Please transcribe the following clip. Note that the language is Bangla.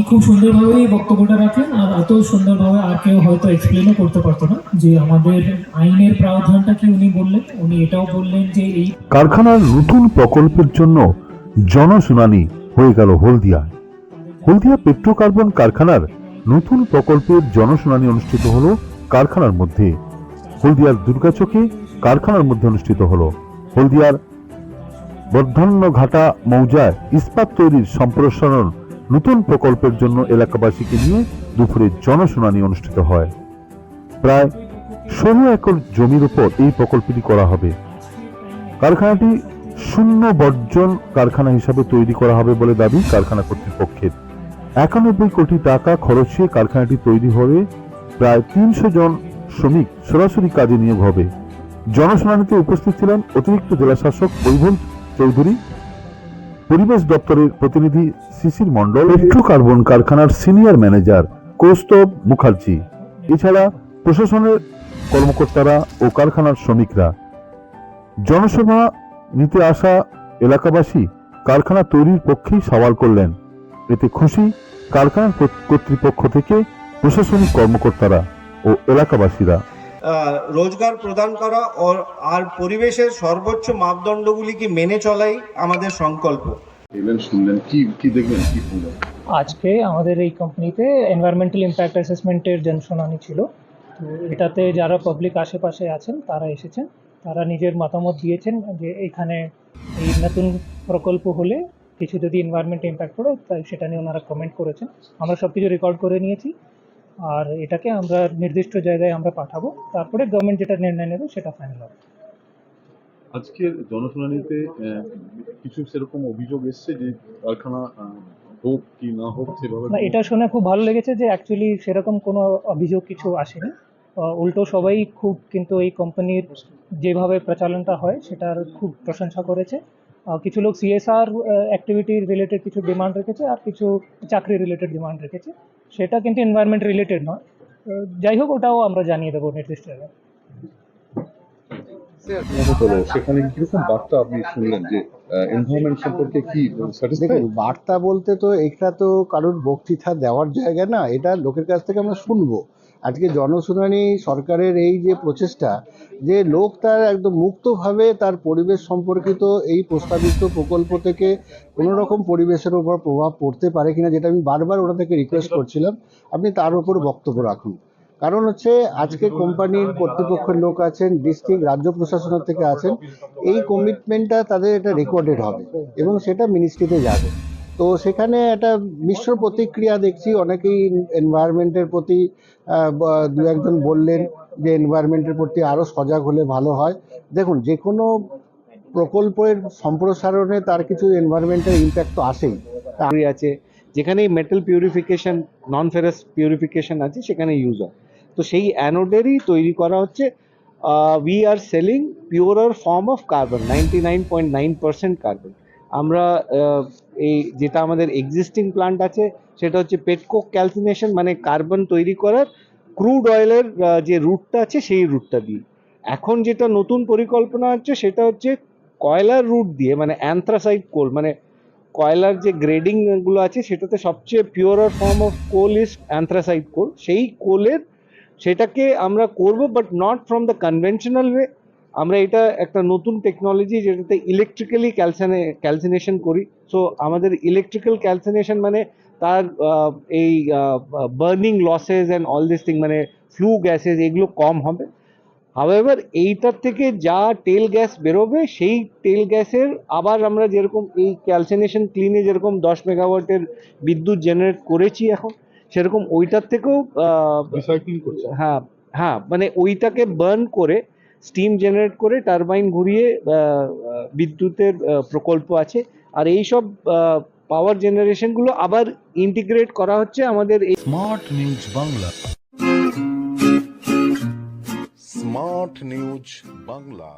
উনি খুব সুন্দরভাবেই বক্তব্যটা রাখলেন আর এত সুন্দরভাবে আর কেউ হয়তো এক্সপ্লেনও করতে পারতো না যে আমাদের আইনের প্রাবধানটা কি উনি বললেন, উনি এটাও বললেন যে এই কারখানার নতুন প্রকল্পের জন্য জনশুনানি হয়ে গেল হলদিয়ায় হলদিয়া পেট্রোকার্বন কারখানার নতুন প্রকল্পের জনশুনানি অনুষ্ঠিত হলো কারখানার মধ্যে। হলদিয়ার দুর্গাচকে কারখানার মধ্যে অনুষ্ঠিত হলো। হলদিয়ার বর্ধান্যঘাটা মৌজায় ইস্পাত তৈরির সম্প্রসারণ নতুন প্রকল্পের জন্য এলাকাবাসীকে নিয়ে দুপুরে জনশুনানি অনুষ্ঠিত হয়। প্রায় ষোলো একর জমির উপর এই প্রকল্পটি করা হবে। কারখানাটি শূন্য বর্জন কারখানা হিসাবে তৈরি করা হবে বলে দাবি কারখানা কর্তৃপক্ষের। একানব্বই কোটি টাকা খরচে কারখানাটি তৈরি হবে প্রায় তিনশো জন শ্রমিক সরাসরি কাজে নিয়োগ হবে। জনশুনানিতে উপস্থিত ছিলেন অতিরিক্ত জেলাশাসক বৈভব চৌধুরী পরিবেশ দপ্তরের প্রতিনিধি শিশির মণ্ডল, পেট্রোকার্বন কারখানার সিনিয়র ম্যানেজার কৌস্তব মুখার্জি। এছাড়া প্রশাসনের কর্মকর্তারা ও কারখানার শ্রমিকরা। জনসভা নিতে আসা এলাকাবাসী কারখানা তৈরির পক্ষেই সওয়াল করলেন। এতে খুশি কারখানার কর্তৃপক্ষ থেকে প্রশাসনিক কর্মকর্তারা ও এলাকাবাসীরা। রোজগার প্রদান করা ও আর পরিবেশের সর্বোচ্চ মাপদণ্ডগুলিকে মেনে চলাই আমাদের সংকল্প? শুনলেন কি কি দেখলেন কি আজকে আমাদের এই কোম্পানিতে এনভায়রনমেন্টাল ইম্প্যাক্ট অ্যাসেসমেন্টের জনশুনানি ছিল। তো এটাতে যারা পাবলিক আশেপাশে আছেন তারা এসেছেন। তারা নিজের মতামত দিয়েছেন যে এখানে এই নতুন প্রকল্প হলে কিছু যদি এনভায়রনমেন্ট ইম্প্যাক্ট পড়ে তাই সেটা নিয়ে ওনারা কমেন্ট করেছেন। আমরা সব কিছু রেকর্ড করে নিয়েছি। আর এটাকে আমরা নির্দিষ্ট জায়গায় আমরা পাঠাবো। তারপরে গভর্নমেন্ট যেটা নির্ণয় নেবে সেটা ফাইনাল হবে। আজকের জনশুনানিতে কিছু সেরকম অভিযোগ এসছে যে কারখানা হোক কি না হোক সেভাবে না এটা শুনে খুব ভালো লেগেছে যে অ্যাকচুয়ালি সেরকম কোনো অভিযোগ কিছু আসেনি। উল্টো সবাই খুব কিন্তু এই কোম্পানির যেভাবে প্রচালনটা হয় সেটার খুব প্রশংসা করেছে। কিছু লোক সিএসআর অ্যাক্টিভিটি রিলেটেড কিছু ডিমান্ড রেখেছে আর কিছু চাকরি রিলেটেড ডিমান্ড রেখেছে। সেটা কিন্তু এনভায়রনমেন্ট রিলেটেড নয়। যাই হোক ওটাও আমরা জানিয়ে দেবো নির্দিষ্ট জায়গায় সেখানে কীরকম বার্তা আপনি শুনলেন যে এনভায়রনমেন্ট সম্পর্কে কি বার্তা বলতে তো এটা তো কারোর বক্তৃতা দেওয়ার জায়গা না। এটা লোকের কাছ থেকে আমরা শুনব। আজকে জনশুনানি সরকারের এই যে প্রচেষ্টা যে লোক তার একদম মুক্তভাবে তার পরিবেশ সম্পর্কিত এই প্রস্তাবিত প্রকল্প থেকে কোনো রকম পরিবেশের উপর প্রভাব পড়তে পারে কিনা যেটা আমি বারবার ওটা থেকে রিকোয়েস্ট করছিলাম আপনি তার উপর বক্তব্য রাখুন। কারণ হচ্ছে আজকে কোম্পানির কর্তৃপক্ষের লোক আছেন ডিস্ট্রিক্ট রাজ্য প্রশাসনের থেকে আছেন এই কমিটমেন্টটা তাদের এটা রেকর্ডেড হবে এবং সেটা মিনিস্ট্রিতে যাবে। তো সেখানে একটা মিশ্র প্রতিক্রিয়া দেখছি। অনেকেই এনভায়রনমেন্টের প্রতি দু একজন বললেন যে এনভায়রনমেন্টের প্রতি আরও সজাগ হলে ভালো হয়। দেখুন যে কোনো প্রকল্পের সম্প্রসারণে তার কিছু এনভায়রনমেন্টের ইম্প্যাক্ট তো আসেই আছে। যেখানে metal purification non ferrous purification আছে সেখানে ইউজ হয়। তো সেই অ্যানোডেরই তৈরি করা হচ্ছে we are selling purer form of carbon ninety nine point nine percent carbon আমরা এই যেটা আমাদের এক্সিস্টিং প্লান্ট আছে, সেটা হচ্ছে পেটকোক ক্যালসিনেশন মানে কার্বন তৈরি করার ক্রুড অয়েলের যে রুটটা আছে, সেই রুটটা দিয়ে। এখন যেটা নতুন পরিকল্পনা হচ্ছে, সেটা হচ্ছে কয়লার রুট দিয়ে মানে অ্যান্থ্রাসাইড কোল মানে কয়লার যে গ্রেডিংগুলো আছে, সেটাতে সবচেয়ে purer form of coal is anthracite coal সেই কোলের সেটাকে আমরা করব but not from the conventional way আমরা এটা একটা নতুন টেকনোলজি যেটাতে ইলেকট্রিক্যালি ক্যালসানে ক্যালসিনেশন করি। সো আমাদের ইলেকট্রিক্যাল ক্যালসিনেশন মানে তার এই burning losses and all this thing মানে ফ্লু গ্যাসেস এগুলো কম হবে। হাওয়েভার এইটার থেকে যা তেল গ্যাস বেরোবে সেই তেল গ্যাসের আবার আমরা যেরকম এই ক্যালসিনেশন ক্লিনে যেরকম দশ মেগাওয়াটের বিদ্যুৎ জেনারেট করেছি এখন সেরকম ওইটার থেকেও হ্যাঁ হ্যাঁ মানে ওইটাকে বার্ন করে স্টিম জেনারেট করে টারবাইন ঘুরিয়ে বিদ্যুতের প্রকল্প আছে। আর এই সব পাওয়ার জেনারেশনগুলো আবার ইন্টিগ্রেট করা হচ্ছে আমাদের smart news Bangla smart news Bangla